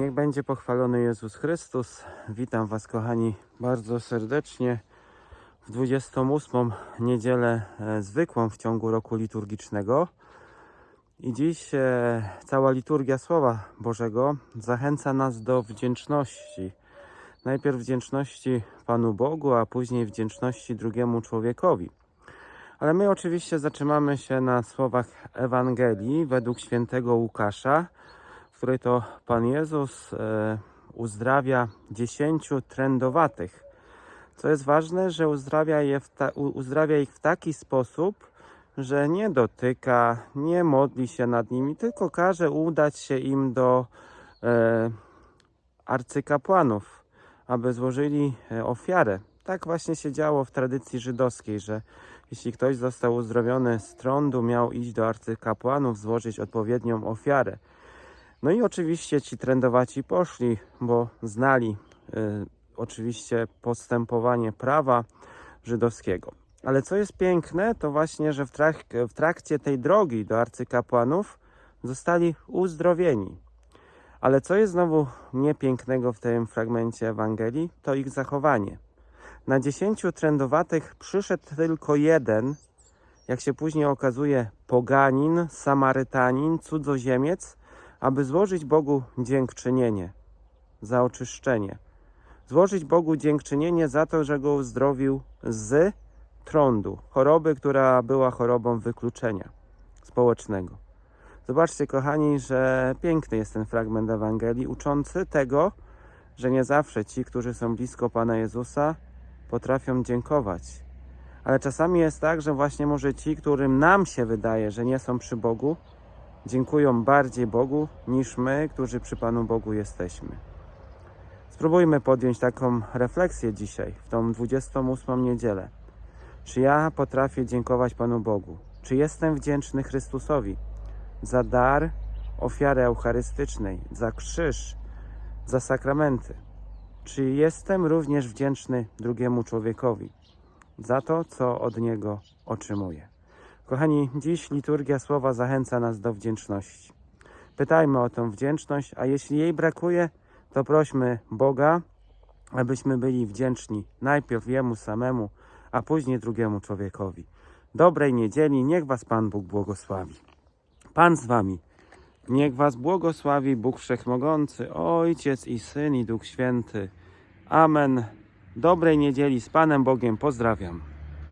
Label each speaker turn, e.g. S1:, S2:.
S1: Niech będzie pochwalony Jezus Chrystus. Witam Was, kochani, bardzo serdecznie w 28 niedzielę e, zwykłą w ciągu roku liturgicznego. I dziś e, cała liturgia Słowa Bożego zachęca nas do wdzięczności. Najpierw wdzięczności Panu Bogu, a później wdzięczności drugiemu człowiekowi. Ale my oczywiście zatrzymamy się na słowach Ewangelii według świętego Łukasza, której to Pan Jezus e, uzdrawia dziesięciu trędowatych. Co jest ważne, że uzdrawia, je ta, uzdrawia ich w taki sposób, że nie dotyka, nie modli się nad nimi, tylko każe udać się im do e, arcykapłanów, aby złożyli e, ofiarę. Tak właśnie się działo w tradycji żydowskiej, że jeśli ktoś został uzdrowiony z trądu, miał iść do arcykapłanów, złożyć odpowiednią ofiarę. No i oczywiście ci trędowaci poszli, bo znali y, oczywiście postępowanie prawa żydowskiego. Ale co jest piękne, to właśnie, że w, trak w trakcie tej drogi do arcykapłanów zostali uzdrowieni. Ale co jest znowu niepięknego w tym fragmencie Ewangelii, to ich zachowanie. Na dziesięciu trędowatych przyszedł tylko jeden, jak się później okazuje, poganin, samarytanin, cudzoziemiec, aby złożyć Bogu dziękczynienie za oczyszczenie. Złożyć Bogu dziękczynienie za to, że go uzdrowił z trądu, choroby, która była chorobą wykluczenia społecznego. Zobaczcie, kochani, że piękny jest ten fragment Ewangelii, uczący tego, że nie zawsze ci, którzy są blisko Pana Jezusa, potrafią dziękować. Ale czasami jest tak, że właśnie może ci, którym nam się wydaje, że nie są przy Bogu, dziękują bardziej Bogu niż my, którzy przy Panu Bogu jesteśmy. Spróbujmy podjąć taką refleksję dzisiaj, w tą 28 niedzielę. Czy ja potrafię dziękować Panu Bogu? Czy jestem wdzięczny Chrystusowi za dar ofiary eucharystycznej, za krzyż, za sakramenty? Czy jestem również wdzięczny drugiemu człowiekowi za to, co od niego otrzymuję? Kochani, dziś liturgia słowa zachęca nas do wdzięczności. Pytajmy o tą wdzięczność, a jeśli jej brakuje, to prośmy Boga, abyśmy byli wdzięczni najpierw Jemu samemu, a później drugiemu człowiekowi. Dobrej niedzieli, niech Was Pan Bóg błogosławi. Pan z Wami. Niech Was błogosławi Bóg Wszechmogący, Ojciec i Syn i Duch Święty. Amen. Dobrej niedzieli z Panem Bogiem pozdrawiam.